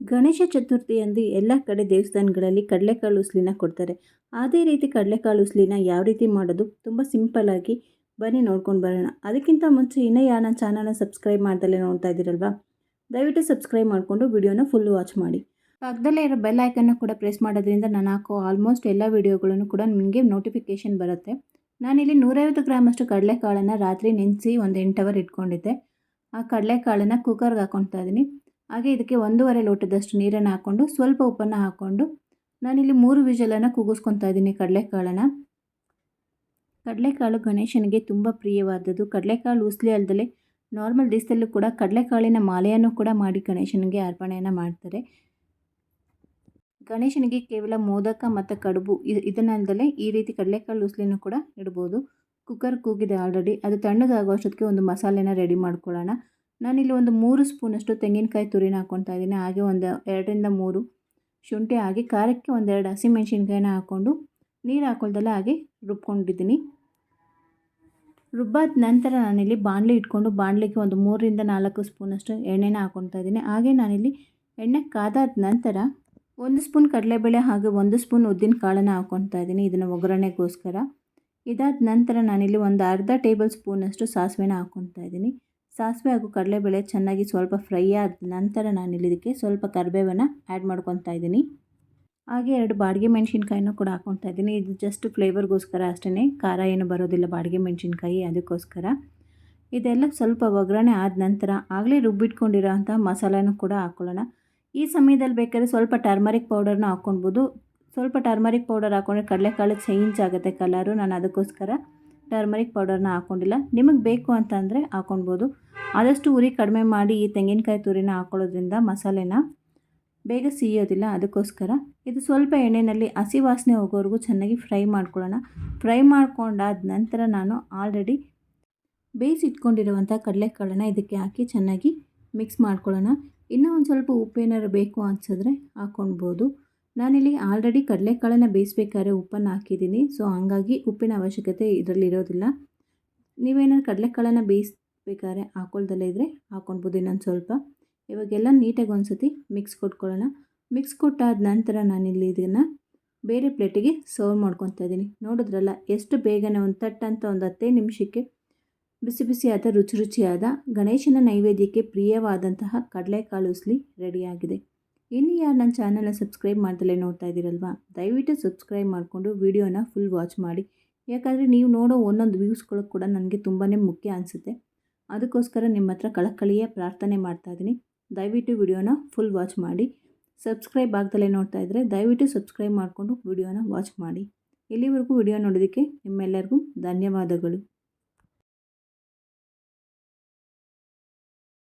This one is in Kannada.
ಗಣೇಶ ಚತುರ್ಥಿಯಂದು ಎಲ್ಲ ಕಡೆ ದೇವಸ್ಥಾನಗಳಲ್ಲಿ ಕಡಲೆಕಾಳು ಉಸ್ಲಿನ ಕೊಡ್ತಾರೆ. ಅದೇ ರೀತಿ ಕಡಲೆಕಾಳು ಉಸ್ಲಿನ ಯಾವ ರೀತಿ ಮಾಡೋದು? ತುಂಬ ಸಿಂಪಲ್ಲಾಗಿ ಬನ್ನಿ ನೋಡ್ಕೊಂಡು ಬರೋಣ. ಅದಕ್ಕಿಂತ ಮುಂಚೆ ಇನ್ನೂ ಯಾರು ನನ್ನ ಚಾನಲ್ನ ಸಬ್ಸ್ಕ್ರೈಬ್ ಮಾಡ್ದಲ್ಲೇ ನೋಡ್ತಾ ಇದ್ದೀರಲ್ವಾ? ದಯವಿಟ್ಟು ಸಬ್ಸ್ಕ್ರೈಬ್ ಮಾಡಿಕೊಂಡು ವಿಡಿಯೋನ ಫುಲ್ ವಾಚ್ ಮಾಡಿ. ಪಕ್ಕದಲ್ಲೇ ಇರೋ ಬೆಲ್ ಐಕನ್ನು ಕೂಡ ಪ್ರೆಸ್ ಮಾಡೋದ್ರಿಂದ ನಾನು ಹಾಕೋ ಆಲ್ಮೋಸ್ಟ್ ಎಲ್ಲ ವೀಡಿಯೋಗಳನ್ನು ಕೂಡ ನಿಮಗೆ ನೋಟಿಫಿಕೇಷನ್ ಬರುತ್ತೆ. ನಾನಿಲ್ಲಿ ನೂರೈವತ್ತು ಗ್ರಾಮಷ್ಟು ಕಡಲೆಕಾಳನ್ನು ರಾತ್ರಿ ನೆನೆಸಿ ಒಂದು ಎಂಟು ಅವರ್ ಇಟ್ಕೊಂಡಿದ್ದೆ. ಆ ಕಡಲೆಕಾಳನ್ನು ಕುಕ್ಕರ್ಗೆ ಹಾಕ್ಕೊಳ್ತಾ ಇದ್ದೀನಿ. ಹಾಗೆ ಇದಕ್ಕೆ ಒಂದೂವರೆ ಲೋಟದಷ್ಟು ನೀರನ್ನು ಹಾಕ್ಕೊಂಡು ಸ್ವಲ್ಪ ಉಪ್ಪನ್ನು ಹಾಕ್ಕೊಂಡು ನಾನಿಲ್ಲಿ ಮೂರು ವಿಜಲನ್ನು ಕೂಗಿಸ್ಕೊತಾ ಇದ್ದೀನಿ ಕಡಲೆಕಾಳನ್ನು. ಕಡಲೆಕಾಳು ಗಣೇಶನಿಗೆ ತುಂಬ ಪ್ರಿಯವಾದದ್ದು. ಕಡಲೆಕಾಳು ಉಸ್ಲಿ ಅಲ್ಲದೆ ನಾರ್ಮಲ್ ದಿವಸದಲ್ಲೂ ಕೂಡ ಕಡಲೆಕಾಳಿನ ಮಾಲೆಯನ್ನು ಕೂಡ ಮಾಡಿ ಗಣೇಶನಿಗೆ ಅರ್ಪಣೆಯನ್ನು ಮಾಡ್ತಾರೆ. ಗಣೇಶನಿಗೆ ಕೇವಲ ಮೋದಕ ಮತ್ತು ಕಡುಬು ಇದನ್ನಲ್ಲದೆ ಈ ರೀತಿ ಕಡಲೆಕಾಳು ಉಸ್ಲಿನೂ ಕೂಡ ಇಡ್ಬೋದು. ಕುಕ್ಕರ್ ಕೂಗಿದೆ ಆಲ್ರೆಡಿ. ಅದು ತಣ್ಣಗಾಗುವಷ್ಟೊತ್ತಿಗೆ ಒಂದು ಮಸಾಲೆನ ರೆಡಿ ಮಾಡ್ಕೊಳ್ಳೋಣ. ನಾನಿಲ್ಲಿ ಒಂದು ಮೂರು ಸ್ಪೂನಷ್ಟು ತೆಂಗಿನಕಾಯಿ ತುರಿನ ಹಾಕ್ಕೊತಾ ಇದ್ದೀನಿ. ಹಾಗೆ ಒಂದು ಎರಡರಿಂದ ಮೂರು ಶುಂಠಿ ಹಾಗೆ ಖಾರಕ್ಕೆ ಒಂದೆರಡು ಹಸಿಮೆಣ್ಸಿನ್ಕಾಯಿನ ಹಾಕ್ಕೊಂಡು ನೀರು ಹಾಕೊಳ್ದಲ್ಲ ಹಾಗೆ ರುಬ್ಕೊಂಡಿದ್ದೀನಿ. ರುಬ್ಬಾದ ನಂತರ ನಾನಿಲ್ಲಿ ಬಾಣಲಿ ಇಟ್ಕೊಂಡು ಬಾಣಲಿಗೆ ಒಂದು ಮೂರರಿಂದ ನಾಲ್ಕು ಸ್ಪೂನಷ್ಟು ಎಣ್ಣೆನ ಹಾಕ್ಕೊತಾ ಇದ್ದೀನಿ. ಹಾಗೆ ನಾನಿಲ್ಲಿ ಎಣ್ಣೆ ಕಾದಾದ ನಂತರ ಒಂದು ಸ್ಪೂನ್ ಕಡಲೆಬೇಳೆ ಹಾಗೆ ಒಂದು ಸ್ಪೂನ್ ಉದ್ದಿನ ಕಾಳನ್ನು ಹಾಕ್ಕೊತಾ ಇದ್ದೀನಿ ಇದನ್ನು ಒಗ್ಗರಣೆಗೋಸ್ಕರ. ಇದಾದ ನಂತರ ನಾನಿಲ್ಲಿ ಒಂದು ಅರ್ಧ ಟೇಬಲ್ ಸ್ಪೂನಷ್ಟು ಸಾಸಿವೆನ ಹಾಕ್ಕೊತಾ ಇದ್ದೀನಿ. ಸಾಸಿವೆ ಹಾಗೂ ಕಡಲೆಬೇಳೆ ಚೆನ್ನಾಗಿ ಸ್ವಲ್ಪ ಫ್ರೈ ಆದ ನಂತರ ನಾನು ಇದಕ್ಕೆ ಸ್ವಲ್ಪ ಕರಿಬೇವನ್ನು ಆ್ಯಡ್ ಮಾಡ್ಕೊತಾ ಇದ್ದೀನಿ. ಹಾಗೆ ಎರಡು ಬಾಡಿಗೆ ಮೆಣಸಿನ್ಕಾಯಿನೂ ಕೂಡ ಹಾಕ್ಕೊತಾ ಇದ್ದೀನಿ. ಇದು ಜಸ್ಟ್ ಫ್ಲೇವರ್ಗೋಸ್ಕರ ಅಷ್ಟೇ ಖಾರ ಏನು ಬರೋದಿಲ್ಲ ಬಾಡಿಗೆ ಮೆಣಸಿನ್ಕಾಯಿ, ಅದಕ್ಕೋಸ್ಕರ. ಇದೆಲ್ಲ ಸ್ವಲ್ಪ ಒಗ್ಗರಣೆ ಆದ ನಂತರ ಆಗಲೇ ರುಬ್ಬಿಟ್ಕೊಂಡಿರೋ ಅಂಥ ಮಸಾಲೆನೂ ಕೂಡ ಹಾಕ್ಕೊಳ್ಳೋಣ ಈ ಸಮಯದಲ್ಲಿ ಬೇಕಾದ್ರೆ ಸ್ವಲ್ಪ ಟರ್ಮರಿಕ್ ಪೌಡರ್ನ ಹಾಕ್ಕೊಳ್ಬೋದು ಸ್ವಲ್ಪ ಟರ್ಮರಿಕ್ ಪೌಡರ್ ಹಾಕ್ಕೊಂಡ್ರೆ ಕಡಲೆಕಾಳು ಚೇಂಜ್ ಆಗುತ್ತೆ ಕಲರು ನಾನು ಅದಕ್ಕೋಸ್ಕರ ಟರ್ಮರಿಕ್ ಪೌಡರ್ನ ಹಾಕ್ಕೊಂಡಿಲ್ಲ ನಿಮಗೆ ಬೇಕು ಅಂತಂದರೆ ಹಾಕ್ಕೊಳ್ಬೋದು ಆದಷ್ಟು ಉರಿ ಕಡಿಮೆ ಮಾಡಿ ಈ ತೆಂಗಿನಕಾಯಿ ತುರಿನ ಹಾಕ್ಕೊಳ್ಳೋದ್ರಿಂದ ಮಸಾಲೆನ ಬೇಗ ಸಿಯೋದಿಲ್ಲ, ಅದಕ್ಕೋಸ್ಕರ. ಇದು ಸ್ವಲ್ಪ ಎಣ್ಣೆಯಲ್ಲಿ ಹಸಿ ವಾಸನೆ ಹೋಗೋವರೆಗೂ ಚೆನ್ನಾಗಿ ಫ್ರೈ ಮಾಡ್ಕೊಳ್ಳೋಣ. ಫ್ರೈ ಮಾಡ್ಕೊಂಡಾದ ನಂತರ ನಾನು ಆಲ್ರೆಡಿ ಬೇಯಿಸಿಟ್ಕೊಂಡಿರುವಂಥ ಕಡಲೆಕಾಳನ್ನು ಇದಕ್ಕೆ ಹಾಕಿ ಚೆನ್ನಾಗಿ ಮಿಕ್ಸ್ ಮಾಡ್ಕೊಳ್ಳೋಣ. ಇನ್ನೂ ಒಂದು ಸ್ವಲ್ಪ ಉಪ್ಪು ಏನಾದ್ರು ಬೇಕು ಅನ್ಸಿದ್ರೆ ಹಾಕ್ಕೊಳ್ಬೋದು ನಾನಿಲ್ಲಿ ಆಲ್ರೆಡಿ ಕಡಲೆಕಾಳನ್ನು ಬೇಯಿಸ್ಬೇಕಾದ್ರೆ ಉಪ್ಪನ್ನು ಹಾಕಿದ್ದೀನಿ. ಸೊ ಹಾಗಾಗಿ ಉಪ್ಪಿನ ಅವಶ್ಯಕತೆ ಇದರಲ್ಲಿ ಇರೋದಿಲ್ಲ ನೀವೇನಾದ್ರು ಕಡಲೆಕಾಳನ್ನು ಬೇಯಿಸ್ಬೇಕಾದ್ರೆ ಹಾಕೊಳ್ದಲ್ಲೇ ಇದ್ದರೆ ಹಾಕೊಳ್ಬೋದು ಇನ್ನೊಂದು ಸ್ವಲ್ಪ. ಇವಾಗೆಲ್ಲ ನೀಟಾಗಿ ಒಂದು ಸತಿ ಮಿಕ್ಸ್ ಕೊಟ್ಕೊಳ್ಳೋಣ. ಮಿಕ್ಸ್ ಕೊಟ್ಟಾದ ನಂತರ ನಾನಿಲ್ಲಿ ಇದನ್ನು ಬೇರೆ ಪ್ಲೇಟಿಗೆ ಸರ್ವ್ ಮಾಡ್ಕೊತಾ ಇದ್ದೀನಿ. ನೋಡಿದ್ರಲ್ಲ, ಎಷ್ಟು ಬೇಗನೆ ಒಂದು ತಟ್ಟಂತ ಒಂದು ಹತ್ತೇ ನಿಮಿಷಕ್ಕೆ ಬಿಸಿ ಬಿಸಿಯಾದ, ರುಚಿ ರುಚಿಯಾದ ಗಣೇಶನ ನೈವೇದ್ಯಕ್ಕೆ ಪ್ರಿಯವಾದಂತಹ ಕಡಲೆಕಾಳು ಉಸ್ಲಿ ರೆಡಿಯಾಗಿದೆ. ಇನ್ನು ಯಾರು ನನ್ನ ಚಾನಲ್ನ ಸಬ್ಸ್ಕ್ರೈಬ್ ಮಾಡ್ದಲೇ ನೋಡ್ತಾ ಇದ್ದೀರಲ್ವಾ, ದಯವಿಟ್ಟು ಸಬ್ಸ್ಕ್ರೈಬ್ ಮಾಡಿಕೊಂಡು ವಿಡಿಯೋನ ಫುಲ್ ವಾಚ್ ಮಾಡಿ. ಯಾಕಂದರೆ ನೀವು ನೋಡೋ ಒಂದೊಂದು ವ್ಯೂಸ್ಗಳು ಕೂಡ ನನಗೆ ತುಂಬಾ ಮುಖ್ಯ ಅನಿಸುತ್ತೆ. ಅದಕ್ಕೋಸ್ಕರ ನಿಮ್ಮ ಹತ್ರ ಕಳಕಳಿಯೇ ಪ್ರಾರ್ಥನೆ ಮಾಡ್ತಾ ಇದ್ದೀನಿ. ದಯವಿಟ್ಟು ವಿಡಿಯೋನ ಫುಲ್ ವಾಚ್ ಮಾಡಿ. ಸಬ್ಸ್ಕ್ರೈಬ್ ಆಗ್ದಲೇ ನೋಡ್ತಾ ಇದ್ದರೆ ದಯವಿಟ್ಟು ಸಬ್ಸ್ಕ್ರೈಬ್ ಮಾಡಿಕೊಂಡು ವಿಡಿಯೋನ ವಾಚ್ ಮಾಡಿ. ಇಲ್ಲಿವರೆಗೂ ವಿಡಿಯೋ ನೋಡೋದಕ್ಕೆ ನಿಮ್ಮೆಲ್ಲರಿಗೂ ಧನ್ಯವಾದಗಳು.